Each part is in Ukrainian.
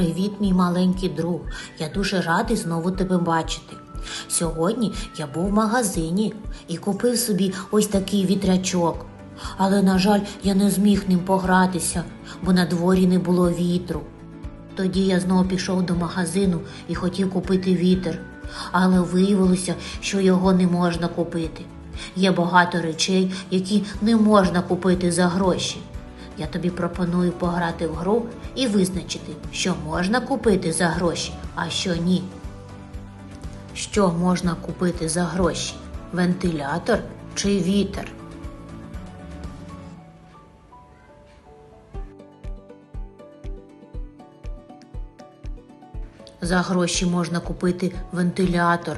Привіт, мій маленький друг. Я дуже радий знову тебе бачити. Сьогодні я був в магазині і купив собі ось такий вітрячок. Але, на жаль, я не зміг ним погратися, бо на дворі не було вітру. Тоді я знову пішов до магазину і хотів купити вітер, але виявилося, що його не можна купити. Є багато речей, які не можна купити за гроші. Я тобі пропоную пограти в гру і визначити, що можна купити за гроші, а що ні. Що можна купити за гроші? Вентилятор чи вітер? За гроші можна купити вентилятор.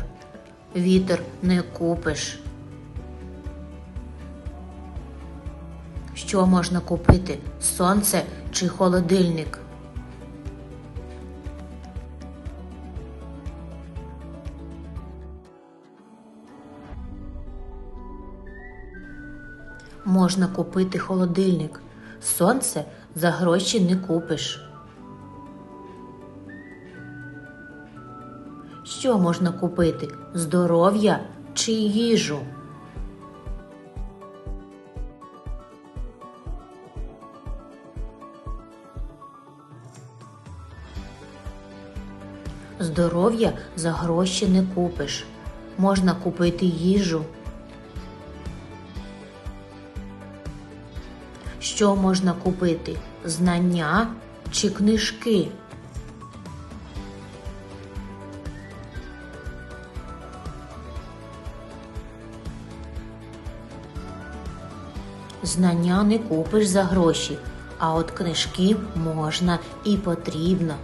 Вітер не купиш. Що можна купити? Сонце чи холодильник? Можна купити холодильник. Сонце за гроші не купиш. Що можна купити? Здоров'я чи їжу? Здоров'я за гроші не купиш. Можна купити їжу. Що можна купити? Знання чи книжки? Знання не купиш за гроші, а от книжки можна і потрібно.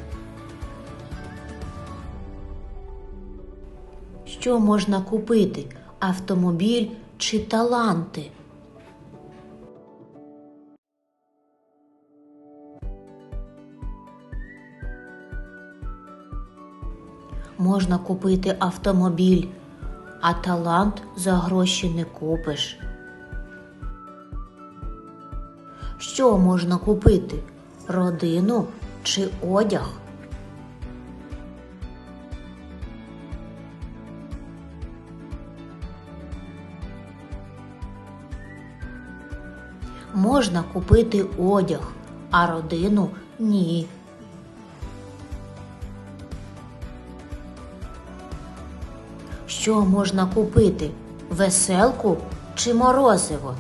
Що можна купити? Автомобіль чи таланти? Можна купити автомобіль, а талант за гроші не купиш. Що можна купити? Родину чи одяг? Можна купити одяг, а родину ні. Що можна купити? Веселку чи морозиво?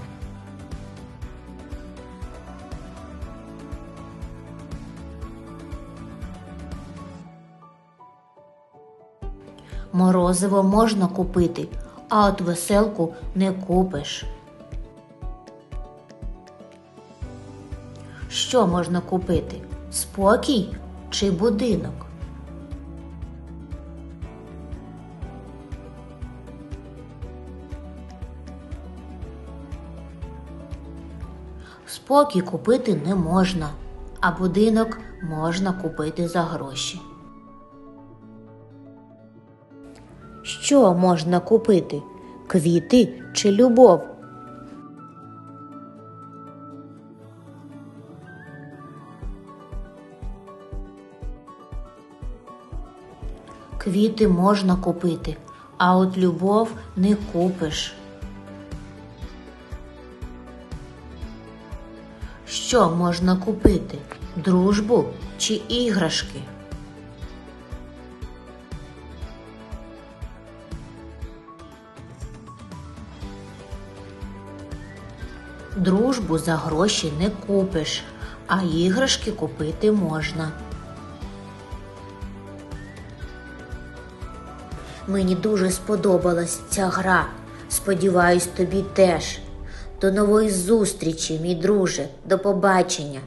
Морозиво можна купити, а от веселку не купиш. Що можна купити? Спокій чи будинок? Спокій купити не можна, а будинок можна купити за гроші. Що можна купити? Квіти чи любов? Квіти можна купити, а от любов не купиш. Що можна купити? Дружбу чи іграшки? Дружбу за гроші не купиш, а іграшки купити можна. Мені дуже сподобалась ця гра. Сподіваюсь, тобі теж. До нової зустрічі, мій друже. До побачення.